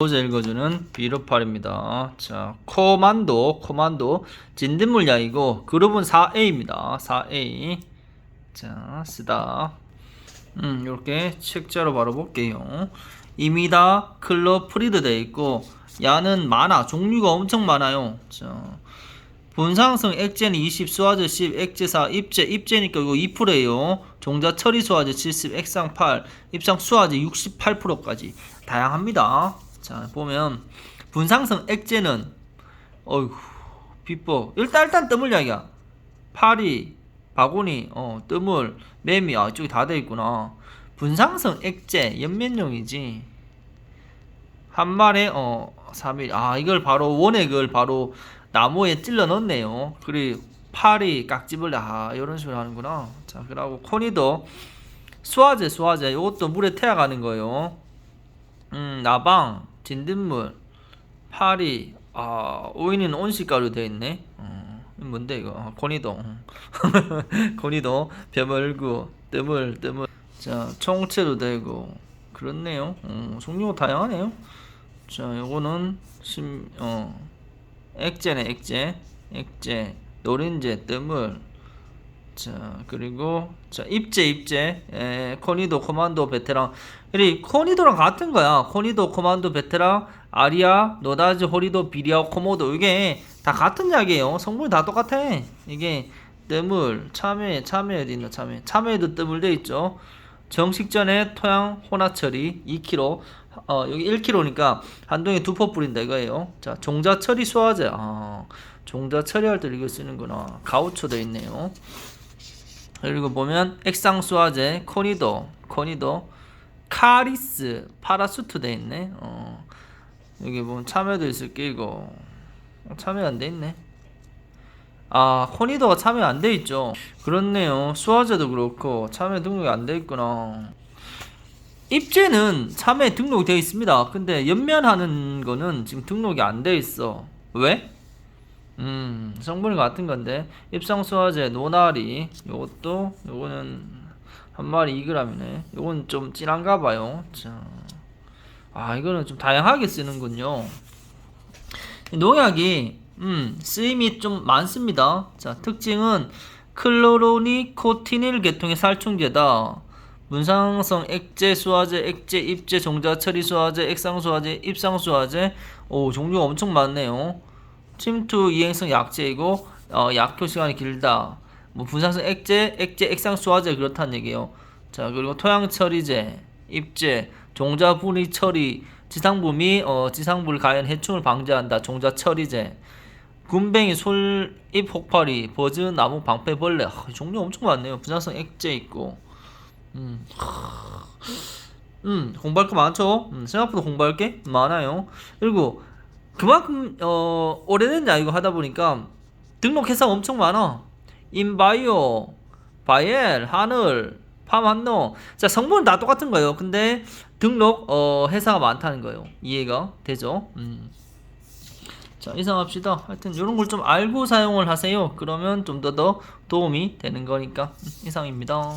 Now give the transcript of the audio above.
보자 읽어주는 비루팔입니다. 자, 코만도, 코만도, 진딧물약이고, 그룹은 4A입니다. 4A. 자, 쓰다. 음, 요렇게 책자로 바로 볼게요. 이미다, 클럽, 프리드 돼 있고, 야는 많아. 종류가 엄청 많아요. 자, 분상성 액제는 20, 수화제 10, 액제 4, 입제, 입제니까 이거 2%예요. 종자 처리 수화제 70, 액상 8, 입상 수화제 68%까지 다양합니다. 자 보면 분상성 액제는 어이구 비법 일단 일단 이야기야. 파리, 바구니, 어 뜸을, 매미 아 이쪽이 다 돼 있구나. 분상성 액제 연면용이지. 한 말에 어 3일 아 이걸 바로 원액을 바로 나무에 찔러 넣네요. 그리고 파리 깍지벌레 아 이런 식으로 하는구나. 자 그리고 코니도 수화제 수화제 이것도 물에 태워가는 거예요. 음 나방 진딧물 파리 아 오이는 온실가루 되어 있네. 어, 뭔데 이거 아, 음. 코니도 벼멀구 뜨물 뜨물 자 총체도 되고 그렇네요. 음, 종류가 다양하네요. 자, 요거는 심, 어, 액제네, 액제, 액제, 노린제, 뜨물. 자, 그리고 자, 입제, 입제, 에, 코니도, 코만도, 베테랑. 이 코니도랑 같은 거야. 코니도, 코만도, 베테랑, 아리아, 노다지, 호리도, 비리아, 코모도 이게 다 같은 약이에요. 성분이 다 똑같아. 이게 뜨물, 참외, 참외 어디 있나 참외. 참외에도 뜨물 돼 있죠. 정식 전에 토양 혼합 처리 2kg 어 여기 1kg니까 한 동에 두 포 뿌린다 이거예요 자 종자 처리 수화제 아 종자 처리할 때 이거 쓰는구나 가우초 돼 있네요 그리고 보면 액상 수화제 코니도 코니도 카리스 파라수트 돼 있네 어 여기 보면 참외도 있을 끼고 참외 안돼 있네 아, 코니도가 참여 안 돼 있죠. 그렇네요. 수화제도 그렇고 참여 등록이 안 돼 있구나. 입제는 참여 되어 있습니다. 근데 연면하는 거는 지금 등록이 안 돼 있어. 왜? 음, 성분이 같은 건데 입상 수화제 노나리 요것도 요거는 한 마리 2g이네. 요건 좀 진한가 봐요. 자. 아, 이거는 좀 다양하게 쓰는군요. 농약이 음, 쓰임이 좀 많습니다. 자, 특징은 클로로니코티닐 계통의 살충제다. 문상성 액제 수화제, 액제 입제 종자 처리 수화제, 액상 수화제, 입상 수화제. 오, 종류가 엄청 많네요. 침투 이행성 약제이고 어, 약효 시간이 길다. 뭐 분산성 액제, 액제, 액상 수화제 그렇다는 얘기예요. 자, 그리고 토양 처리제, 입제, 종자 분리 처리, 지상부 및 어, 지상부를 가연 해충을 방지한다. 종자 처리제. 군뱅이 솔 잎 혹파리 버즈 나무 방패벌레 아, 종류 엄청 많네요 분산성 액제 있고 음, 하, 음 공부할 거 많죠 음, 생각보다 공부할 게 많아요 그리고 그만큼 어 오래된 야이거 하다 보니까 등록 회사가 엄청 많아. 인바이오 바이엘 하늘 파만노. 자 성분은 다 똑같은 거예요. 근데 등록 어 회사가 많다는 거예요. 이해가 되죠? 음. 자 이상 합시다. 하여튼 이런 걸 좀 알고 사용을 하세요. 그러면 좀 더더 도움이 되는 거니까. 음, 이상입니다